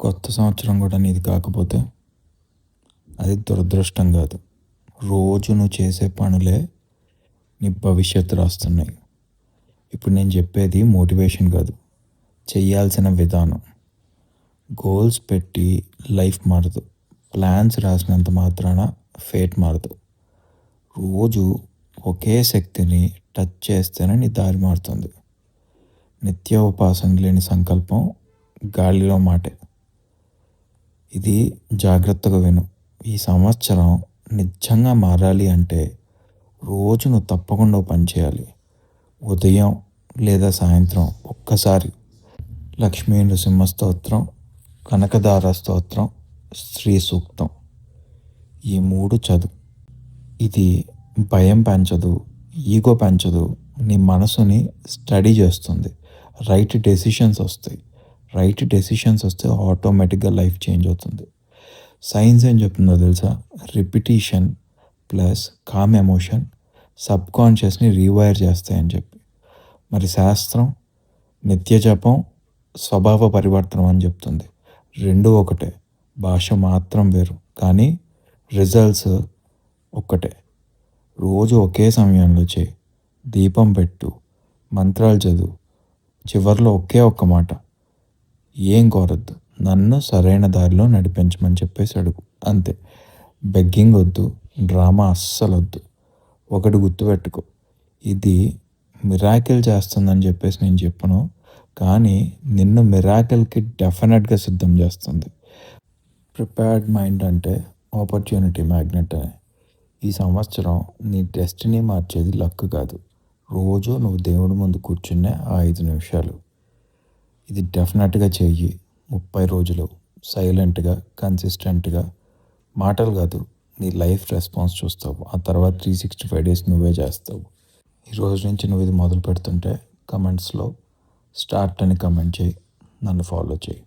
కొత్త సంవత్సరం కూడా నీది కాకపోతే అది దురదృష్టం కాదు. రోజు నువ్వు చేసే పనులే నీ భవిష్యత్తు రాస్తున్నాయి. ఇప్పుడు నేను చెప్పేది మోటివేషన్ కాదు చేయాల్సిన విధానం. గోల్స్ పెట్టి లైఫ్ మారదు. ప్లాన్స్ రాసినంత మాత్రాన ఫేట్ మారదు. రోజు ఒకే శక్తిని టచ్ చేస్తేనే నీ దారి మారుతుంది. నిత్య ఉపాసన లేని సంకల్పం గాలిలో మాటే. ఇది జాగ్రత్తగా విను. ఈ సంవత్సరం నిజంగా మారాలి అంటే రోజు నువ్వు తప్పకుండా పని చేయాలి. ఉదయం లేదా సాయంత్రం ఒక్కసారి. లక్ష్మీ నృసింహ స్తోత్రం కనకదార స్తోత్రం శ్రీ సూక్తం. ఈ మూడు చదువు. ఇది భయం పెంచదు ఈగో పెంచదు నీ మనసుని స్టడీ చేస్తుంది. రైట్ డెసిషన్స్ వస్తాయి. రైట్ డెసిషన్స్ వస్తే ఆటోమేటిక్గా లైఫ్ చేంజ్ అవుతుంది. సైన్స్ ఏం చెప్తుందో తెలుసా? రిపిటీషన్ ప్లస్ కామ్ ఎమోషన్ సబ్ కాన్షియస్ని రీవైర్ చేస్తాయని చెప్పి. మరి శాస్త్రం నిత్య జపం స్వభావ పరివర్తనం అని చెప్తుంది. రెండు ఒకటే. భాష మాత్రం వేరు. కానీ రిజల్ట్స్ ఒక్కటే. రోజు ఒకే సమయంలో చేయి. దీపం పెట్టు. మంత్రాలు చదువు. చివరిలో ఒకే ఒక్క మాట. ఏం కోరద్దు. నన్ను సరైన దారిలో నడిపించమని చెప్పేసి అడుగు. అంతే. బెగ్గింగ్ వద్దు. డ్రామా అస్సలు వద్దు ఒకటి గుర్తుపెట్టుకో ఇది మిరాకిల్ చేస్తుందని చెప్పేసి నేను చెప్పను. కానీ నిన్ను మిరాకిల్కి డెఫినెట్గా సిద్ధం చేస్తుంది. ప్రిపేర్డ్ మైండ్ అంటే ఆపర్చునిటీ మ్యాగ్నెట్ అని. ఈ సంవత్సరం నీ డెస్టినీ మార్చేది లక్ కాదు. రోజు నువ్వు దేవుడి ముందు కూర్చునే ఆ ఐదు నిమిషాలు. ఇది డెఫినెట్గా చెయ్యి. ముప్పై రోజులు సైలెంట్గా కన్సిస్టెంట్గా మాటలు కాదు నీ లైఫ్ రెస్పాన్స్ చూస్తావు. ఆ తర్వాత త్రీ సిక్స్టీ ఫైవ్ డేస్ నువ్వే చేస్తావు. ఈ రోజు నుంచి నువ్వు ఇది మొదలు పెడుతుంటే కమెంట్స్లో స్టార్ట్ అని కమెంట్ చేయి నన్ను ఫాలో చేయి